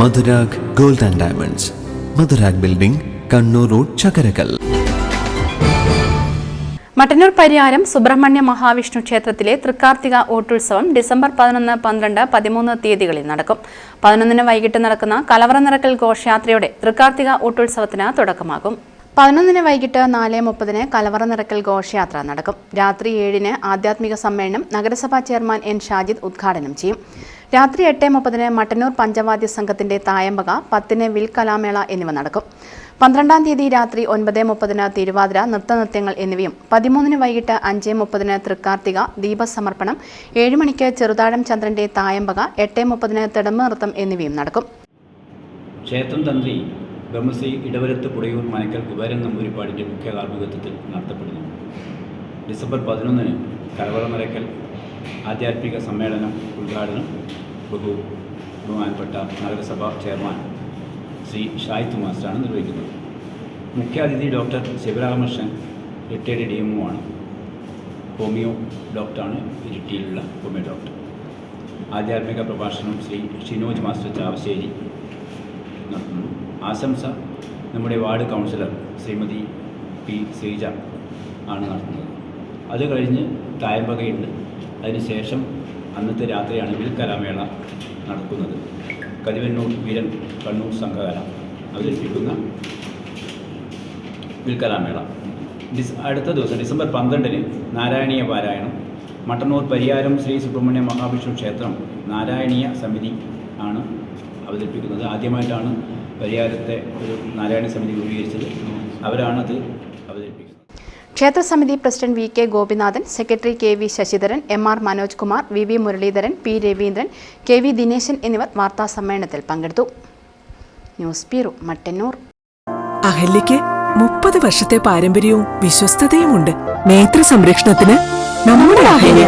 Madhurag gold and diamonds. Madhurag building Kannur road Chakkarakkal. Mattannur Pariyaram Subrahmanya Mahavishnu ക്ഷേത്രത്തിലെ Thrikarthika ഓട്ടോത്സവം December പതിനൊന്ന് പന്ത്രണ്ട് പതിമൂന്ന് തീയതികളിൽ നടക്കും. പതിനൊന്നിന് വൈകിട്ട് നടക്കുന്ന കലവറ നിറക്കൽ ഘോഷയാത്രയോടെ തൃക്കാർത്തിക ഓട്ടോത്സവത്തിന് തുടക്കമാകും. പതിനൊന്നിന് വൈകിട്ട് നാല് മുപ്പതിന് കലവറ നിറക്കൽ ഘോഷയാത്ര നടക്കും. രാത്രി ഏഴിന് ആധ്യാത്മിക സമ്മേളനം നഗരസഭാ ചെയർമാൻ എൻ. ഷാജിദ് ഉദ്ഘാടനം ചെയ്യും. രാത്രി എട്ട് മുപ്പതിന് മട്ടന്നൂർ പഞ്ചവാദ്യ സംഘത്തിന്റെ തായമ്പക പത്തിന് വിൽ കലാമേള എന്നിവ നടക്കും. പന്ത്രണ്ടാം തീയതി രാത്രി ഒൻപത് മുപ്പതിന് തിരുവാതിര നൃത്തനൃത്യങ്ങൾ എന്നിവയും പതിമൂന്നിന് വൈകിട്ട് അഞ്ച് മുപ്പതിന് തൃക്കാർത്തിക ദീപസമർപ്പണം ഏഴ് മണിക്ക് ചെറുതാഴം ചന്ദ്രന്റെ തായമ്പക എട്ട് മുപ്പതിന് തിടമ്പ് നൃത്തം എന്നിവയും നടക്കും. ക്ഷേത്രം തന്ത്രി ബ്രഹ്മശ്രീ ഇടവരത്ത് പുടയൂർ മനക്കൽ കുബേരൻ നമ്പൂരിപ്പാടിന്റെ മുഖ്യ കാർമ്മികത്വത്തിൽ നടത്തപ്പെടുന്നു. ഡിസംബർ പതിനൊന്നിന് കലവറ നിറയ്ക്കൽ ആധ്യാത്മിക സമ്മേളനം ഉദ്ഘാടനം ബഹു ബഹുമാനപ്പെട്ട നഗരസഭാ ചെയർമാൻ ശ്രീ ഷായിത്ത് മാസ്റ്ററാണ് നിർവഹിക്കുന്നത്. മുഖ്യാതിഥി doctor Sivaramakrishnan retired D M ആണ്. ഹോമിയോ ഡോക്ടറാണ് ഇരിട്ടിയിലുള്ള ഹോമിയോ ഡോക്ടർ. ആധ്യാത്മിക പ്രഭാഷണം ശ്രീ ഷിനോജ് മാസ്റ്റർ ചാവശ്ശേരി നടത്തുന്നു. ആശംസ നമ്മുടെ ward councillor Srimathi P Sreeja ആണ് നടത്തുന്നത്. അത് കഴിഞ്ഞ് തായമ്പകയുണ്ട്. അതിനുശേഷം അന്നത്തെ രാത്രിയാണ് വിൽക്കലാമേള നടക്കുന്നത്. കരുവന്നൂർ വീരൻ കണ്ണൂർ സംഘകല അവതരിപ്പിക്കുന്ന വിൽക്കലാമേള ഡിസ് അടുത്ത ദിവസം ഡിസംബർ പന്ത്രണ്ടിന് നാരായണീയ പാരായണം. മട്ടന്നൂർ പരിയാരം ശ്രീ സുബ്രഹ്മണ്യ മഹാവിഷ്ണു ക്ഷേത്രം നാരായണീയ സമിതി ആണ് അവതരിപ്പിക്കുന്നത്. ആദ്യമായിട്ടാണ് പരിയാരത്തെ ഒരു നാരായണ സമിതി രൂപീകരിച്ചത്. അവരാണത് അവതരിപ്പിക്കുന്നത്. ക്ഷേത്രസമിതി president V K Gopinathan secretary K V Sasidharan M R Manoj Kumar V V Muraleedharan P Raveendran K V Dineshan എന്നിവർ വാർത്താ സമ്മേളനത്തിൽ പങ്കെടുത്തു. News bureau Mattannur. അഹല്യയ്ക്ക് മുപ്പത് വർഷത്തെ പാരമ്പര്യവും വിശ്വസ്തതയുമുണ്ട്. നേത്ര സംരക്ഷണത്തിന് നമ്മുടെ അഹല്യ.